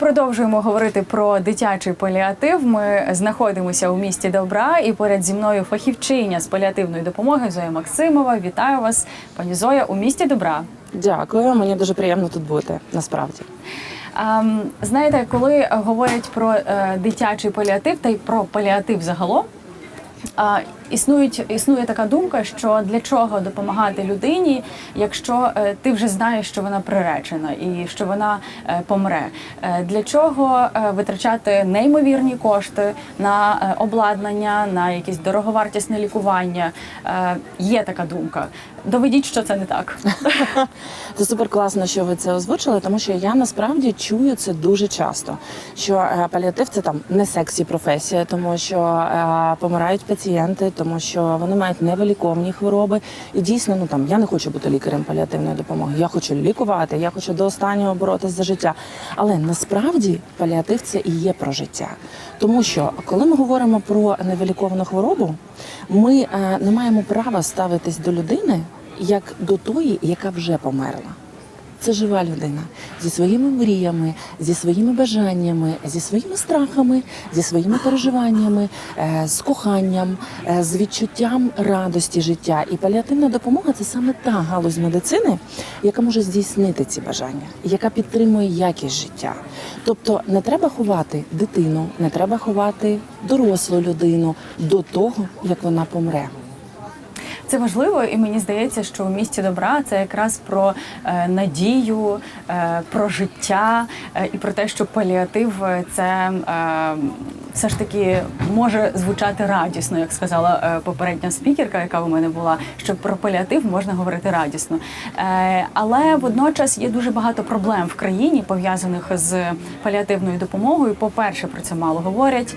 продовжуємо говорити про дитячий паліатив. Ми знаходимося у місті Добра, і поряд зі мною фахівчиня з паліативної допомоги Зоя Максимова. Вітаю вас, пані Зоя, у місті Добра. Дякую, мені дуже приємно тут бути. Насправді Ем, знаєте, коли говорять про е, дитячий паліатив та й про паліатив загалом. Існують, існує така думка, що для чого допомагати людині, якщо е, ти вже знаєш, що вона приречена і що вона е, помре. Е, для чого витрачати неймовірні кошти на обладнання, на якесь дороговартісне лікування? Є така думка. Доведіть, що це не так. це супер класно, що ви це озвучили, тому що я насправді чую це дуже часто. Що паліатив це там не сексі професія, тому що помирають пацієнти, тому що вони мають невиліковні хвороби. І дійсно, ну там я не хочу бути лікарем паліативної допомоги. Я хочу лікувати, я хочу до останнього боротися за життя. Але насправді паліатив це і є про життя, тому що коли ми говоримо про невиліковану хворобу, ми е, не маємо права ставитись до людини як до тої, яка вже померла. Це жива людина зі своїми мріями, зі своїми бажаннями, зі своїми страхами, зі своїми переживаннями, е, з коханням, е, з відчуттям радості життя. І паліативна допомога це саме та галузь медицини, яка може здійснити ці бажання, яка підтримує якість життя. Тобто не треба ховати дитину, не треба ховати дорослу людину до того, як вона помре. Це важливо, і мені здається, що у місті добра це якраз про е, надію, е, про життя е, і про те, що паліатив це все ж таки може звучати радісно, як сказала попередня спікерка, яка у мене була, що про паліатив можна говорити радісно. Але водночас є дуже багато проблем в країні пов'язаних з паліативною допомогою. По-перше, про це мало говорять.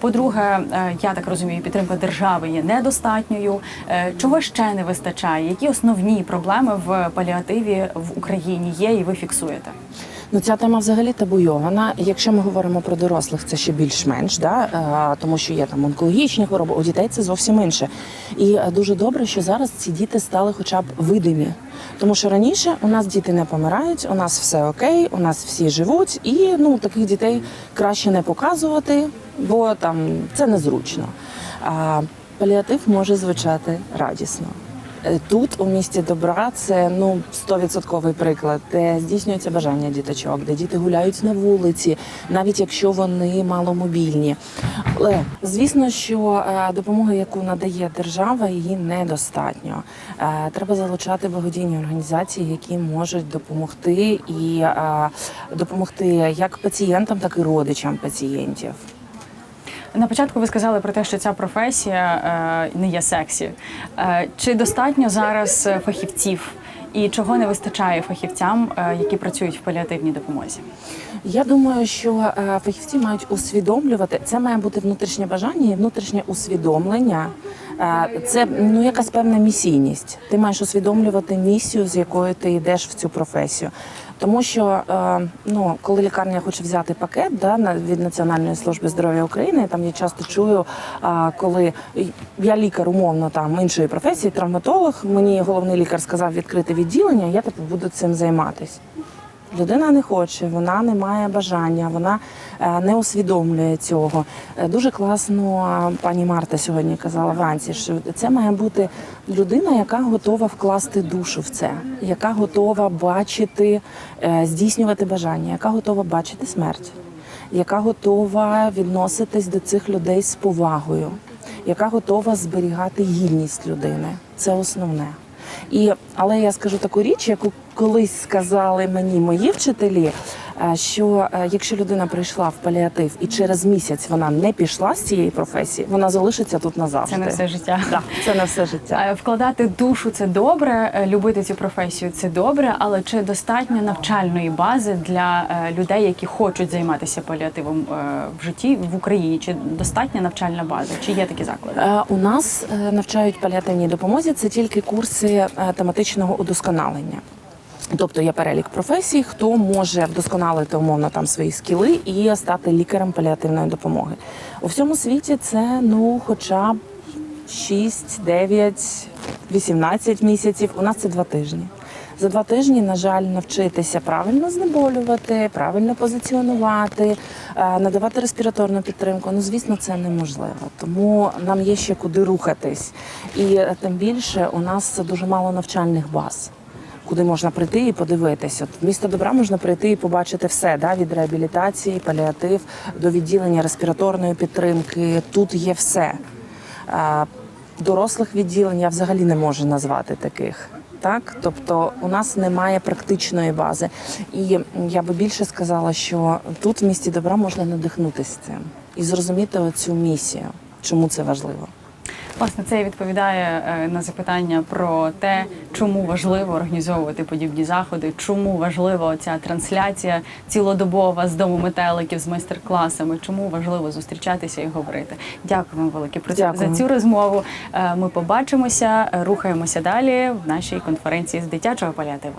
По-друге, я так розумію, підтримка держави є недостатньою. Е, Чого ще не вистачає? Які основні проблеми в паліативі в Україні є, і ви фіксуєте? Ну, ця тема взагалі табуйована. Якщо ми говоримо про дорослих, це ще більш-менш, да? е, тому що є там онкологічні хвороби, у дітей це зовсім інше. І е, дуже добре, що зараз ці діти стали хоча б видимі. Тому що раніше у нас діти не помирають, у нас все окей, у нас всі живуть, і ну таких дітей краще не показувати, бо там це незручно. Паліатив може звучати радісно. Е, Тут у місті добра це ну 100% приклад, де здійснюється бажання діточок, де діти гуляють на вулиці, навіть якщо вони маломобільні. Але звісно, що е, допомога, яку надає держава, її недостатньо. Е, Треба залучати благодійні організації, які можуть допомогти і допомогти як пацієнтам, так і родичам пацієнтів. На початку ви сказали про те, що ця професія е, не є сексі. Е, Чи достатньо зараз фахівців? І чого не вистачає фахівцям, е, які працюють в паліативній допомозі? Я думаю, що фахівці мають усвідомлювати. Це має бути внутрішнє бажання і внутрішнє усвідомлення. Це ну якась певна місійність. Ти маєш усвідомлювати місію, з якою ти йдеш в цю професію. Тому що е, ну, коли лікарня хоче взяти пакет да, від Національної служби здоров'я України, там я часто чую, коли я лікар умовно там іншої професії, травматолог, мені головний лікар сказав відкрити відділення, я тепер буду цим займатися. Людина не хоче, вона не має бажання, вона е, не усвідомлює цього. Е, Дуже класно пані Марта сьогодні казала вранці, що це має бути людина, яка готова вкласти душу в це, яка готова бачити, е, здійснювати бажання, яка готова бачити смерть, яка готова відноситись до цих людей з повагою, яка готова зберігати гідність людини. Це основне. І, але я скажу таку річ, яку колись сказали мені мої вчителі, що е, якщо людина прийшла в паліатив і через місяць вона не пішла з цієї професії, вона залишиться тут назавжди. Це не все життя. Да, це не все життя. Е, Вкладати душу це добре, е, любити цю професію це добре, але чи достатньо навчальної бази для е, людей, які хочуть займатися паліативом е, в житті в Україні? Чи достатня навчальна база? Чи є такі заклади? Е, У нас е, навчають паліативній допомозі. Це тільки курси е, тематичного удосконалення. Тобто є перелік професій, хто може вдосконалити умовно там свої скіли і стати лікарем паліативної допомоги. У всьому світі це ну, хоча б 6, 9, 18 місяців. У нас це два тижні. За два тижні, на жаль, навчитися правильно знеболювати, правильно позиціонувати, е, надавати респіраторну підтримку. Ну, звісно, це неможливо. Тому нам є ще куди рухатись. І е, тим більше у нас дуже мало навчальних баз. Куди можна прийти і подивитися. От в місто добра можна прийти і побачити все да, від реабілітації, паліатив до відділення респіраторної підтримки. Тут є все. Дорослих відділень я взагалі не можу назвати таких. Так, тобто у нас немає практичної бази, і я би більше сказала, що тут в місті добра можна надихнутися цим і зрозуміти цю місію, чому це важливо. Власне, це і відповідає е, на запитання про те, чому важливо організовувати подібні заходи, чому важлива ця трансляція цілодобова з дому метеликів з майстер-класами, чому важливо зустрічатися і говорити. Дякую вам велике про за цю розмову. Е, Ми побачимося, рухаємося далі в нашій конференції з дитячого паліативу.